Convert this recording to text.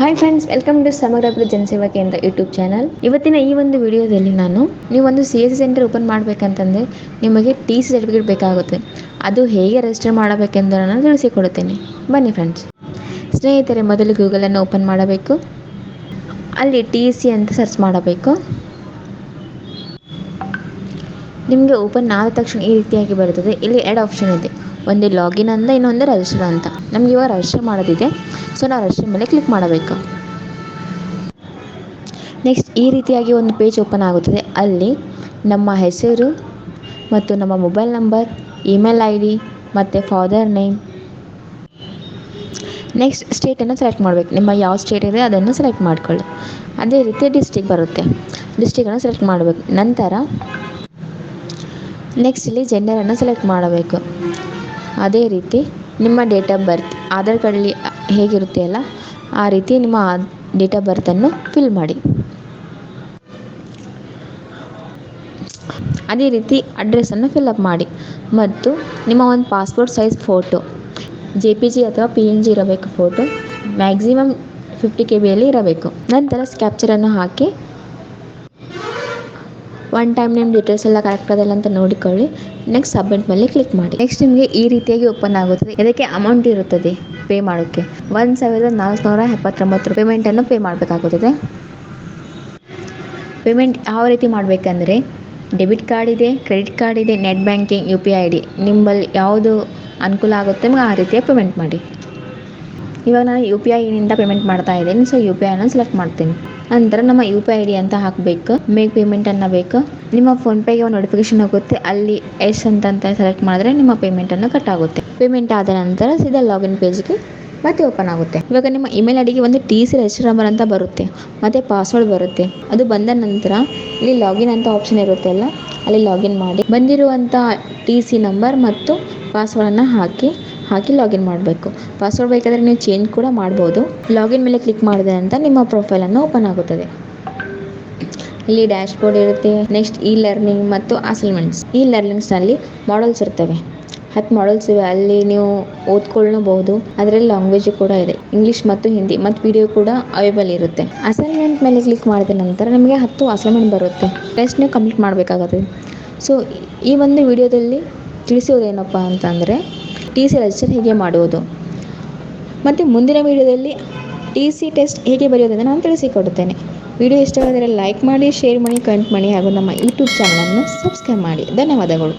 Hi friends welcome to ಸಮಗ್ರ ಜನಸೇವಾ ಕೇಂದ್ರ ಯೂಟ್ಯೂಬ್ ಚಾನಲ್ ಇವತ್ತಿನ ಈ ಒಂದು ವಿಡಿಯೋದಲ್ಲಿ ನಾನು ನೀವೊಂದು C S C centre open ಮಾಡಬೇಕಂತಂದರೆ ನಿಮಗೆ ಟಿ ಸಿ ಸರ್ಟಿಫಿಕೇಟ್ ಬೇಕಾಗುತ್ತೆ. ಅದು ಹೇಗೆ ರಿಜಿಸ್ಟರ್ ಮಾಡಬೇಕೆಂದು ನಾನು ತಿಳಿಸಿಕೊಡುತ್ತೇನೆ. ಬನ್ನಿ ಫ್ರೆಂಡ್ಸ್ ಸ್ನೇಹಿತರೆ, ಮೊದಲು ಗೂಗಲನ್ನು ಓಪನ್ ಮಾಡಬೇಕು. ಅಲ್ಲಿ ಟಿ ಸಿ ಅಂತ ಸರ್ಚ್ ಮಾಡಬೇಕು. ನಿಮಗೆ ಓಪನ್ ಆದ ತಕ್ಷಣ ಈ ರೀತಿಯಾಗಿ ಬರುತ್ತದೆ ಇಲ್ಲಿ ಎರಡು ಆಪ್ಷನ್ ಇದೆ. ಒಂದು ಲಾಗಿನ್ ಅಂತ, ಇನ್ನೊಂದು ರಿಜಿಸ್ಟರ್ ಅಂತ. ನಮಗೆ ಇವಾಗ ರಿಜಿಸ್ಟರ್ ಮಾಡೋದಿದೆ. ಸೊ ನಾವು ರಶ್ ಮೇಲೆ ಕ್ಲಿಕ್ ಮಾಡಬೇಕು. ನೆಕ್ಸ್ಟ್ ಈ ರೀತಿಯಾಗಿ ಒಂದು ಪೇಜ್ ಓಪನ್ ಆಗುತ್ತದೆ. ಅಲ್ಲಿ ನಮ್ಮ ಹೆಸರು ಮತ್ತು ನಮ್ಮ mobile number email I D ಮತ್ತು ಫಾದರ್ ನೇಮ್ ನೆಕ್ಸ್ಟ್ ಸ್ಟೇಟನ್ನು ಸೆಲೆಕ್ಟ್ ಮಾಡಬೇಕು. ನಿಮ್ಮ ಯಾವ ಸ್ಟೇಟ್ ಇದೆ ಅದನ್ನು ಸೆಲೆಕ್ಟ್ ಮಾಡಿಕೊಳ್ಳಿ. ಅದೇ ರೀತಿ ಡಿಸ್ಟಿಕ್ ಬರುತ್ತೆ. ಡಿಸ್ಟಿಕನ್ನು ಸೆಲೆಕ್ಟ್ ಮಾಡಬೇಕು. ನಂತರ ನೆಕ್ಸ್ಟ್ ಇಲ್ಲಿ ಜೆಂಡರನ್ನು ಸೆಲೆಕ್ಟ್ ಮಾಡಬೇಕು. ಅದೇ ರೀತಿ ನಿಮ್ಮ ಡೇಟ್ ಆಫ್ ಬರ್ತ್ ಆಧಾರ್ ಕಾರ್ಡಲ್ಲಿ ಹೇಗಿರುತ್ತೆ ಅಲ್ಲ? ಆ ರೀತಿ ನಿಮ್ಮ ಡೇಟ್ ಆಫ್ ಬರ್ತನ್ನು ಫಿಲ್ ಮಾಡಿ. ಅದೇ ರೀತಿ ಅಡ್ರೆಸ್ಸನ್ನು ಫಿಲ್ಅಪ್ ಮಾಡಿ. ಮತ್ತು ನಿಮ್ಮ ಒಂದು passport size photo J P G ಅಥವಾ ಪಿ ಎನ್ ಜಿ ಇರಬೇಕು ಫೋಟೋ ಮ್ಯಾಕ್ಸಿಮಮ್ ಫಿಫ್ಟಿ ಕೆ ಬಿಯಲ್ಲಿ ಇರಬೇಕು. ನಂತರ ಸ್ಕ್ಯಾಪ್ಚರನ್ನು ಹಾಕಿ ಒನ್ ಟೈಮ್ ನಿಮ್ಮ ಡೀಟೇಲ್ಸ್ ಎಲ್ಲ ಕರೆಕ್ಟ್ ಅದಲ್ಲ ಅಂತ ನೋಡಿಕೊಳ್ಳಿ. ನೆಕ್ಸ್ಟ್ ಸಬ್ಮಿಟ್ ಮೇಲೆ ಕ್ಲಿಕ್ ಮಾಡಿ. ನೆಕ್ಸ್ಟ್ ನಿಮಗೆ ಈ ರೀತಿಯಾಗಿ ಓಪನ್ ಆಗುತ್ತದೆ. ಇದಕ್ಕೆ ಅಮೌಂಟ್ ಇರುತ್ತದೆ. ಪೇ ಮಾಡೋಕ್ಕೆ. ಒಂದು ಸಾವಿರದ ನಾಲ್ಕುನೂರ ಎಪ್ಪತ್ತೊಂಬತ್ತು ಪೇಮೆಂಟನ್ನು ಪೇ ಮಾಡಬೇಕಾಗುತ್ತದೆ. ಪೇಮೆಂಟ್ ಯಾವ ರೀತಿ ಮಾಡಬೇಕಂದ್ರೆ ಡೆಬಿಟ್ ಕಾರ್ಡ್ ಇದೆ ಕ್ರೆಡಿಟ್ ಕಾರ್ಡ್ ಇದೆ net banking U P I D ನಿಮ್ಮಲ್ಲಿ ಯಾವುದು ಅನುಕೂಲ ಆಗುತ್ತೆ ಆ ರೀತಿಯ ಪೇಮೆಂಟ್ ಮಾಡಿ. ಇವಾಗ ನಾನು ಯು ಪಿ ಐನಿಂದ ಪೇಮೆಂಟ್ ಮಾಡ್ತಾ ಇದ್ದೀನಿ ಸೊ ಯು ಪಿ ಐನ ಸೆಲೆಕ್ಟ್ ಮಾಡ್ತೀನಿ. ನಂತರ ನಮ್ಮ ಯು ಪಿ ಐ ಡಿ ಅಂತ ಹಾಕಬೇಕು. ಮೇಕ್ ಪೇಮೆಂಟ್ ಅನ್ನ ಬೇಕು. ನಿಮ್ಮ ಫೋನ್ಪೇಗೆ ಒಂದು ನೋಟಿಫಿಕೇಶನ್ ಹೋಗುತ್ತೆ. ಅಲ್ಲಿ ಎಸ್ ಅಂತ ಸೆಲೆಕ್ಟ್ ಮಾಡಿದ್ರೆ ನಿಮ್ಮ ಪೇಮೆಂಟ್ ಅನ್ನು ಕಟ್ ಆಗುತ್ತೆ. ಪೇಮೆಂಟ್ ಆದ ನಂತರ ಸೀದಾ ಲಾಗಿನ್ ಪೇಜ್ಗೆ ಮತ್ತೆ ಓಪನ್ ಆಗುತ್ತೆ. ಇವಾಗ ನಿಮ್ಮ ಇಮೇಲ್ ಐಡಿಗೆ ಒಂದು ಟಿ ಸಿ ರಿಜಿಸ್ಟರ್ ನಂಬರ್ ಅಂತ ಬರುತ್ತೆ. ಮತ್ತೆ ಪಾಸ್ವರ್ಡ್ ಬರುತ್ತೆ. ಅದು ಬಂದ ನಂತರ ಇಲ್ಲಿ ಲಾಗಿನ್ ಅಂತ ಆಪ್ಷನ್ ಇರುತ್ತೆ ಅಲ್ಲ? ಅಲ್ಲಿ ಲಾಗಿನ್ ಮಾಡಿ. ಬಂದಿರುವಂಥ ಟಿ ಸಿ ನಂಬರ್ ಮತ್ತು ಪಾಸ್ವರ್ಡನ್ನು ಹಾಕಿ ಹಾಕಿ ಲಾಗಿನ್ ಮಾಡಬೇಕು. ಪಾಸ್ವರ್ಡ್ ಬೇಕಾದರೆ ನೀವು ಚೇಂಜ್ ಕೂಡ ಮಾಡ್ಬೋದು. ಲಾಗಿನ್ ಮೇಲೆ ಕ್ಲಿಕ್ ಮಾಡಿದ ನಂತರ ನಿಮ್ಮ ಪ್ರೊಫೈಲನ್ನು ಓಪನ್ ಆಗುತ್ತದೆ. ಇಲ್ಲಿ ಡ್ಯಾಶ್ ಬೋರ್ಡ್ ಇರುತ್ತೆ ನೆಕ್ಸ್ಟ್ ಇ ಲರ್ನಿಂಗ್ ಮತ್ತು ಅಸೈನ್ಮೆಂಟ್ಸ್ ಈ ಲರ್ನಿಂಗ್ಸ್ನಲ್ಲಿ ಮಾಡಲ್ಸ್ ಇರ್ತವೆ. ಹತ್ತು ಮಾಡಲ್ಸ್ ಇವೆ, ಅಲ್ಲಿ ನೀವು ಓದ್ಕೊಳ್ಳಬಹುದು ಅದರಲ್ಲಿ ಲ್ಯಾಂಗ್ವೇಜ್ ಕೂಡ ಇದೆ. ಇಂಗ್ಲೀಷ್ ಮತ್ತು ಹಿಂದಿ ಮತ್ತು ವಿಡಿಯೋ ಕೂಡ ಅವೈಬಲ್ ಇರುತ್ತೆ. ಅಸೈನ್ಮೆಂಟ್ ಮೇಲೆ ಕ್ಲಿಕ್ ಮಾಡಿದ ನಂತರ ನಿಮಗೆ ಹತ್ತು ಅಸೈನ್ಮೆಂಟ್ ಬರುತ್ತೆ. ಟೆಸ್ಟ್ ನೀವು ಕಂಪ್ಲೀಟ್ ಮಾಡಬೇಕಾಗುತ್ತೆ. ಸೊ ಈ ಒಂದು ವಿಡಿಯೋದಲ್ಲಿ ತಿಳಿಸೋದೇನಪ್ಪ ಅಂತಂದರೆ ಟಿ ಸಿ ರಜಿಸ್ಟರ್ ಹೇಗೆ ಮಾಡುವುದು. ಮತ್ತು ಮುಂದಿನ ವಿಡಿಯೋದಲ್ಲಿ ಟಿ ಸಿ ಟೆಸ್ಟ್ ಹೇಗೆ ಬರೆಯೋದನ್ನು ನಾನು ತಿಳಿಸಿಕೊಡುತ್ತೇನೆ. ವಿಡಿಯೋ ಇಷ್ಟವಾದರೆ ಲೈಕ್ ಮಾಡಿ ಶೇರ್ ಮಾಡಿ ಕಮೆಂಟ್ ಮಾಡಿ ಹಾಗೂ ನಮ್ಮ ಯೂಟ್ಯೂಬ್ ಚಾನಲನ್ನು ಸಬ್ಸ್ಕ್ರೈಬ್ ಮಾಡಿ. ಧನ್ಯವಾದಗಳು.